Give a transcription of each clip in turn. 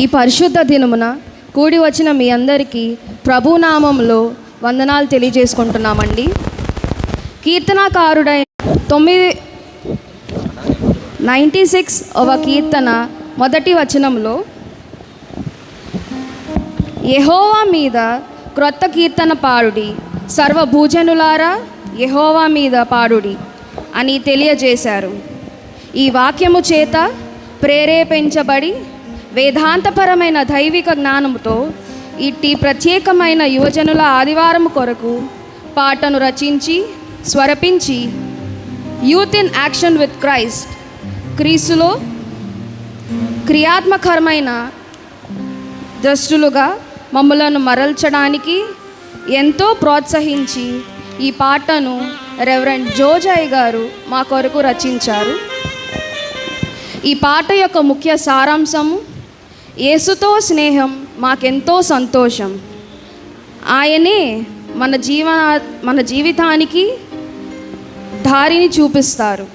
ఈ పరిశుద్ధ దినమున కూడి వచ్చిన మీ అందరికీ ప్రభునామంలో వందనాలు తెలియజేసుకుంటున్నామండి. కీర్తనాకారుడైన తొమ్మిది నైంటీ సిక్స్ ఒక కీర్తన మొదటి వచనంలో యహోవా మీద క్రొత్త కీర్తన పాడుడి సర్వభూజనులారా యహోవా మీద పాడుడి అని తెలియజేశారు. ఈ వాక్యము చేత ప్రేరేపించబడి వేదాంతపరమైన దైవిక జ్ఞానముతో ఇట్టి ప్రత్యేకమైన యువజనుల ఆదివారం కొరకు పాటను రచించి స్వరపించి youth in action with Christ క్రీస్తులో క్రియాత్మకరమైన దృష్టులుగా మమ్మలను మరల్చడానికి ఎంతో ప్రోత్సహించి ఈ పాటను రెవరెండ్ జోజాయ్ గారు మా కొరకు రచించారు. ఈ పాట యొక్క ముఖ్య సారాంశము యేసుతో స్నేహం మాకెంతో సంతోషం. ఆయనే మన జీవ మన జీవితానికి దారిని చూపిస్తారు.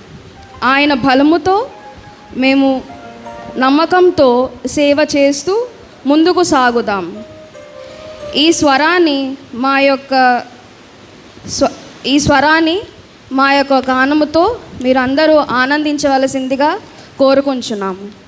ఆయన బలముతో మేము నమ్మకంతో సేవ చేస్తూ ముందుకు సాగుదాం. ఈ స్వరాన్ని మా యొక్క స్వ ఈ స్వరాన్ని మా యొక్క గానముతో మీరందరూ ఆనందించవలసిందిగా కోరుకుంటున్నాము.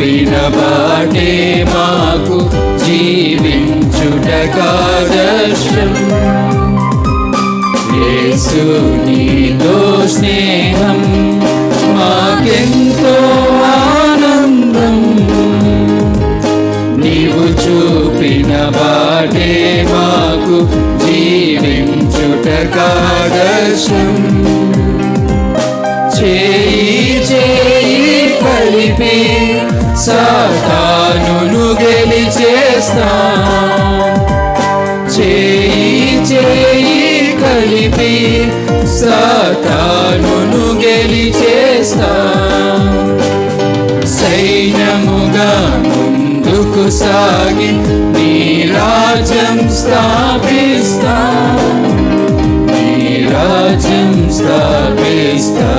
చూపిన బాటే మాకు జీవించుటకాదర్శం. యేసు నీతో స్నేహం మాకెంతో ఆనందం. నీవు చూపిన బాటే మాకు జీవించుటకాదర్శం. చేయి చేయి కలిపి సాతానును గెలిచేస్తా. చేయి చేయి కలిపి సాతానును గెలిచేస్తా. సైన్యముగా ముందుకు సాగి నీ రాజ్యం స్థాపిస్తా. నీ రాజ్యం స్థాపిస్తా.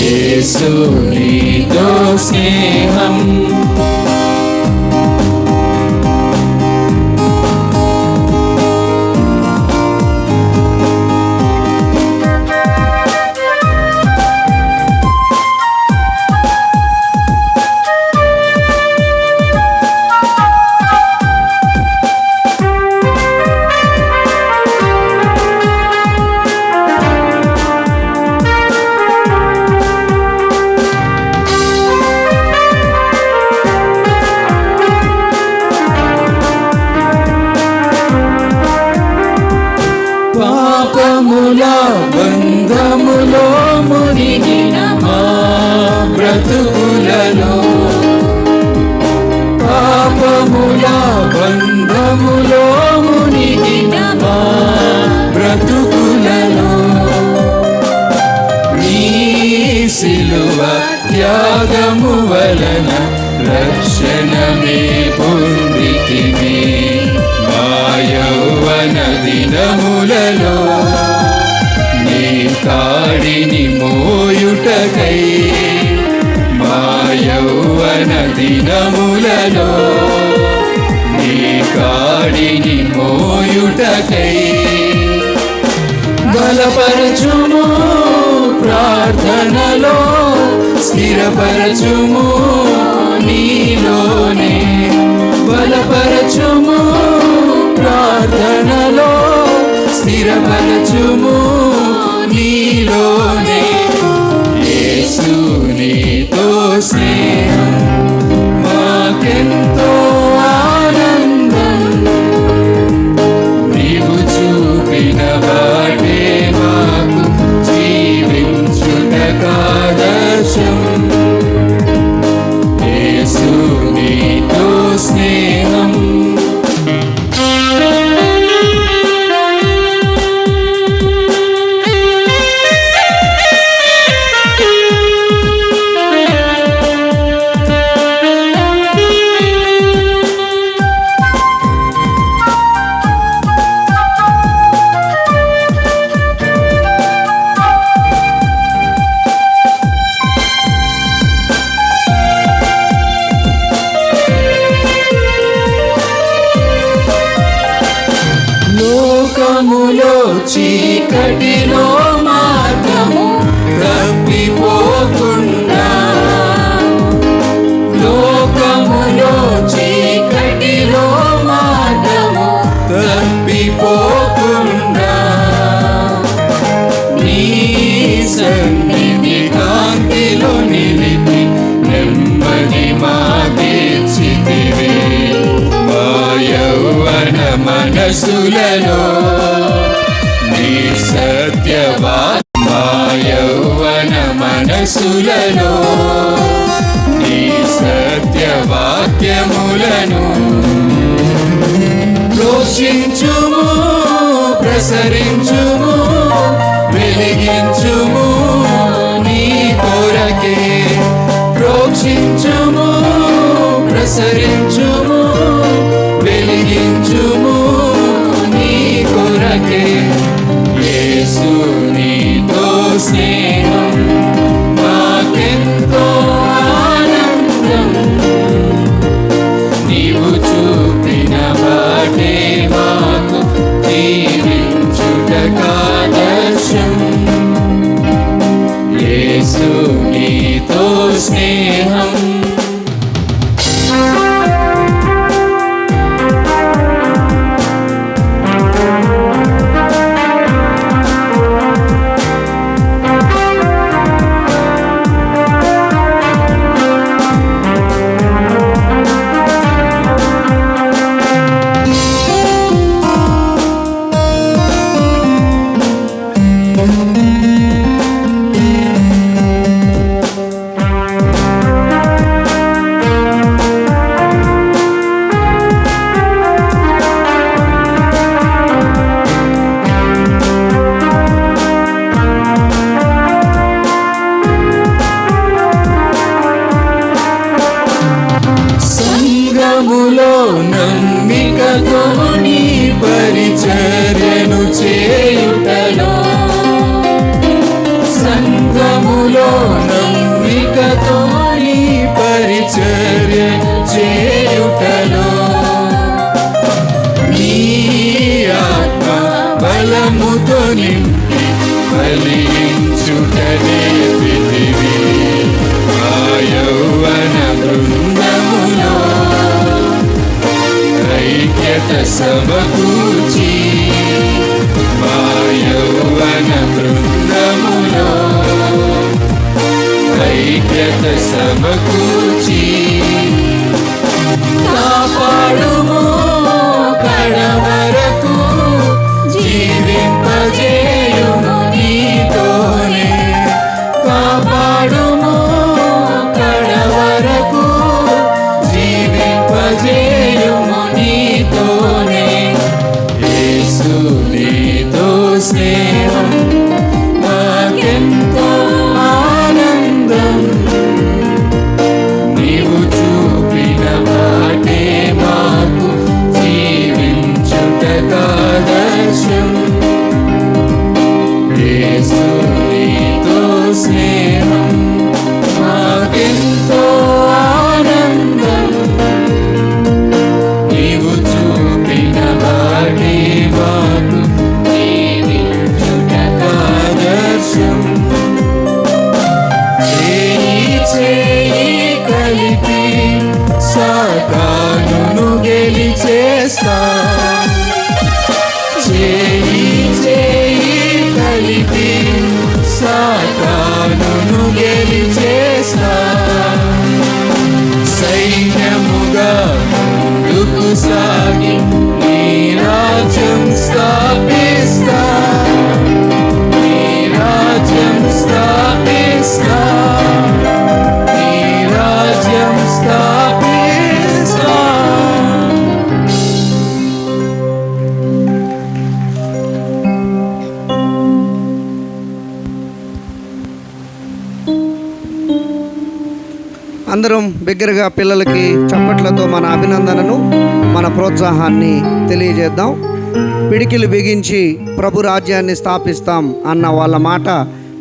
యేసు నీతో స్నేహం పాపముల బంధములో మునిగిన మా బ్రతుకులలో నీ సిలువ త్యాగము వలన రక్షణమే పొందితిమే మా యౌవన దినములలో నీ కాడిని మోయుటకై. మా యౌవన దినములలో కాడిని మోయుటకై బలపరచుము ప్రార్థనలో స్థిరపరచుము నీలోనే బలపరచుము ప్రార్థనలో స్థిరపరచుము నీలోనే తో స్నేహం మాకెంతో లోకములో చీకటిలో మార్గము తప్పిపో మనసులలో నీ సత్యవాత్మాయవన మనసులలో నీ సత్యవాక్యములను రోషించుము ప్రసరించు యేసు నీతో స్నేహ నామములో నమ్మికతో నీ పరిచర్యను చేయుటలో. సంఘములో నమ్మికతో నీ పరిచర్య చేయుటలో. నీ ఆత్మ బలముతో నింపి ఫలించుటనే సమకూర్చి మా యౌవన బృందములో ఐక్యత సమకూర్చి కాపాడుము కలిపి సాతాను గెలిచేసా సైన్యముగా ముందుకు సాగి నీ రాజ్యం స్థాపి దగ్గరగా పిల్లలకి చప్పట్లతో మన అభినందనను మన ప్రోత్సాహాన్ని తెలియజేద్దాం. పిడికిలు బిగించి ప్రభు రాజ్యాన్ని స్థాపిస్తాం అన్న వాళ్ళ మాట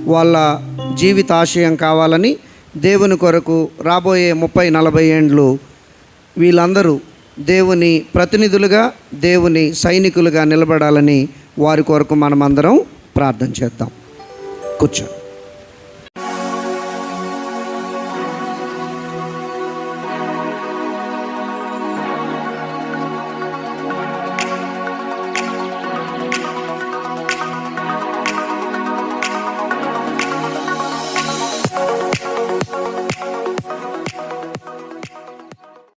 వాళ్ళ జీవితాశయం కావాలని దేవుని కొరకు రాబోయే ముప్పై నలభై ఏండ్లు వీళ్ళందరూ దేవుని ప్రతినిధులుగా దేవుని సైనికులుగా నిలబడాలని వారి కొరకు మనమందరం ప్రార్థన చేద్దాం. కూర్చో.